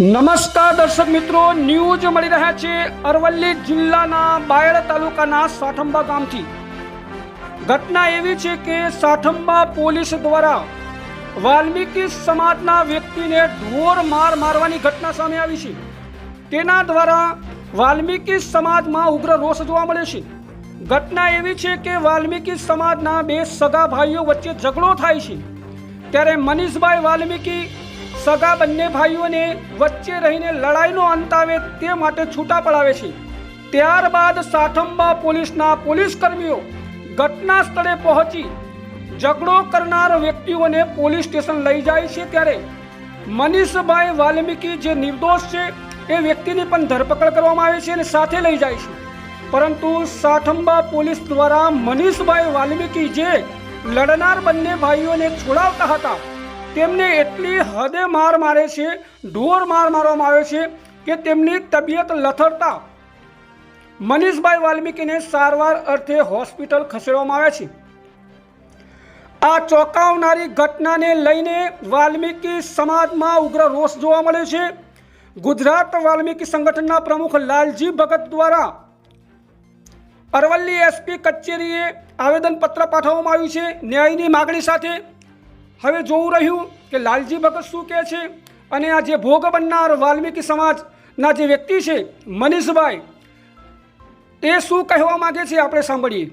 નમસ્કાર દર્શક મિત્રો, ન્યૂઝ મળી રહ્યા છે અરવલ્લી જિલ્લાના બાયડ તાલુકાના સાઠંબા ગામથી. ઘટના એવી છે કે સાઠંબા પોલીસ દ્વારા વાલ્મીકી સમાજના વ્યક્તિને ઢોર માર મારવાની ઘટના સામે આવી છે. તેના દ્વારા વાલ્મીકી સમાજમાં ઉગ્ર રોષ જોવા મળે છે. ઘટના એવી છે કે વાલ્મીકી સમાજના બે સગા ભાઈઓ વચ્ચે ઝઘડો થાય છે. ત્યારે મનીષભાઈ વાલ્મીકી સગા બંને ભાઈઓને વચ્ચે રહીને લડાઈનો અંત આવે તે માટે છૂટા પડાવે છે. ત્યારબાદ સાઠંબા પોલીસના પોલીસ કર્મીઓ ઘટના સ્થળે પહોંચી ઝઘડો કરનાર વ્યક્તિઓને પોલીસ સ્ટેશન લઈ જાય છે ત્યારે મનીષભાઈ વાલ્મીકી જે નિર્દોષ છે એ વ્યક્તિની પણ ધરપકડ કરવામાં આવે છે અને સાથે લઈ જાય છે. પરંતુ સાઠંબા પોલીસ દ્વારા મનીષભાઈ વાલ્મીકી જે લડનાર બંને ભાઈઓને છોડાવતા હતા તેમને એટલી હદે માર મારે છે, ઢોર માર મારવામાં આવે છે કે તેમની તબિયત લથડતા. મનીષભાઈ વાલ્મીકીને સારવાર અર્થે હોસ્પિટલ ખસેડવામાં આવે છે. આ ચોંકાવનારી ઘટનાને લઈને વાલ્મીકી સમાજમાં ઉગ્ર રોષ જોવા મળે છે. ગુજરાત વાલ્મીકી સંગઠનના પ્રમુખ લાલજી ભગત દ્વારા અરવલ્લી એસપી કચેરીએ આવેદનપત્ર પાઠવવામાં આવ્યું છે. ન્યાયની માગણી સાથે હવે જોવું રહ્યું કે લાલજી ભગત શું કહે છે અને આ જે ભોગ બનનાર વાલ્મીકી સમાજના જે વ્યક્તિ છે, મનીષભાઈ, તે શું કહેવા માગે છે આપણે સાંભળીએ.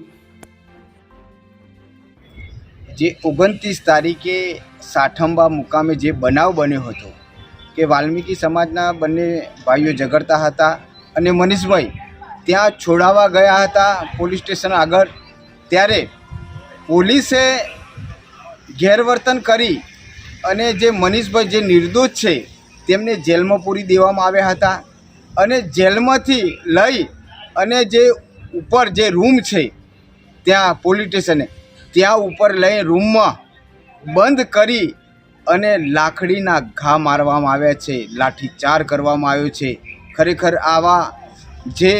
જે ઓગણત્રીસ તારીખે સાઠંબા મુકામે જે બનાવ બન્યો હતો, કે વાલ્મીકી સમાજના બંને ભાઈઓ ઝઘડતા હતા અને મનીષભાઈ ત્યાં છોડાવવા ગયા હતા પોલીસ સ્ટેશન આગળ, ત્યારે પોલીસે ગેરવર્તન કરી અને જે મનીષભાઈ જે નિર્દોષ છે, તેમને જેલમાં પૂરી દેવામાં આવ્યા હતા. અને જેલમાંથી લઈ અને જે ઉપર જે રૂમ છે, ત્યાં પોલીસ સ્ટેશને, ત્યાં ઉપર લઈ રૂમમાં બંધ કરી અને લાકડીના ઘા મારવામાં આવ્યા છે લાઠીચાર કરવામાં આવ્યો છે. ખરેખર આવા જે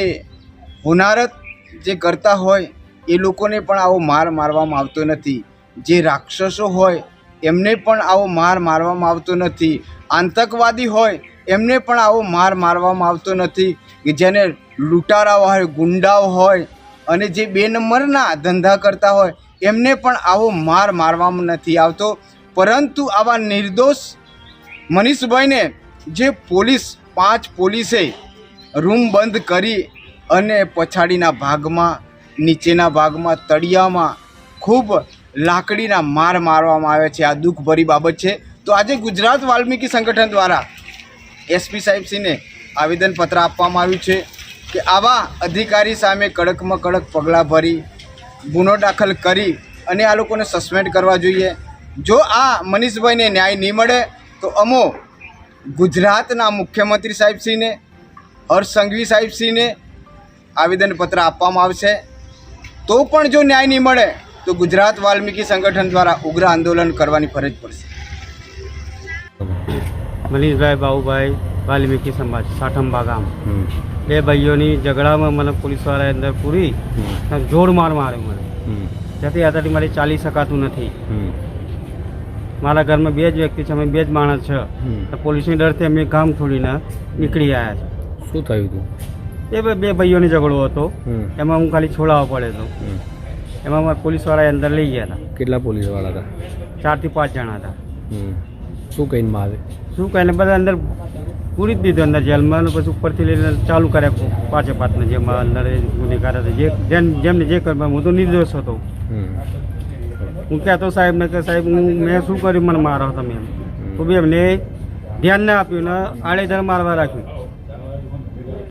હોનારત જે કરતા હોય, એ લોકોને પણ આવો માર મારવામાં આવતો નથી. જે રાક્ષસો હોય, એમને પણ આવો માર મારવામાં આવતો નથી. આતંકવાદી હોય, એમને પણ આવો માર મારવામાં આવતો નથી કે જેને લૂંટારાઓ હોય, ગુંડાઓ હોય અને જે બે નંબરના ધંધા કરતા હોય, એમને પણ આવો માર મારવામાં નથી આવતો. પરંતુ આવા નિર્દોષ મનીષભાઈને જે પોલીસ, પાંચ પોલીસે રૂમ બંધ કરી અને પછાડીના ભાગમાં, નીચેના ભાગમાં, તળિયામાં ખૂબ લાકડીના માર મારવામાં આવે છે. આ દુઃખભરી બાબત છે. તો આજે ગુજરાત વાલ્મીકી સંગઠન દ્વારા એસપી સાહેબસિંહને આવેદનપત્ર આપવામાં આવ્યું છે કે આવા અધિકારી સામે કડકમાં કડક પગલાં ભરી, ગુનો દાખલ કરી અને આ લોકોને સસ્પેન્ડ કરવા જોઈએ. જો આ મનીષભાઈને ન્યાય નહીં મળે, તો અમો ગુજરાતના મુખ્યમંત્રી સાહેબસિંહને હર્ષ સંઘવી સાહેબસિંહને આવેદનપત્ર આપવામાં આવશે. તો પણ જો ન્યાય નહીં મળે તો ગુજરાત વાલ્મીકી સંગઠન દ્વારા ઉગ્ર આંદોલન કરવાની ફરજ પડશે. મનીષભાઈ બાબુભાઈ વાલ્મીકી સમાજ સાઠંબા ગામ. બે ભાઈઓની ઝઘડામાં મને પોલીસવાળાએ અંદર પૂરી જોર માર માર્યો મને. જેથી આતાથી મારે ચાલી શકાતું નથી. મારા ઘરમાં બે જ વ્યક્તિ છે અમે બે જ માણસ છે. તો પોલીસની ડરથી અમે ગામ છોડીને નીકળી આવ્યા છે. શું થયું હતું એ બે- બે ભાઈઓની ઝઘડો હતો. એમાં હું ખાલી છોડાવવા પડે તો એમાં અમારા પોલીસવાળાએ અંદર લઈ ગયા હતા. કેટલા પોલીસવાળા હતા? ચારથી પાંચ જણા હતા. હમ. શું કહીને મારે? શું કહીને બધા અંદર પૂરી જ દીધું અંદર જેલમાં અને પછી ઉપરથી લઈને ચાલુ કર્યા પાંચે પાંચને જેમાં અંદર એ ગુનેગાર હતા જે જેમ જેમને જે કર્યું હું તો નિર્દોષ હતો. હમ. હું કહેતો સાહેબને કે સાહેબ હું મેં શું કર્યું? મને મારો તમે એમ. તો બી એમને ધ્યાન ના આપ્યું ને આડેધડ મારવા રાખ્યું.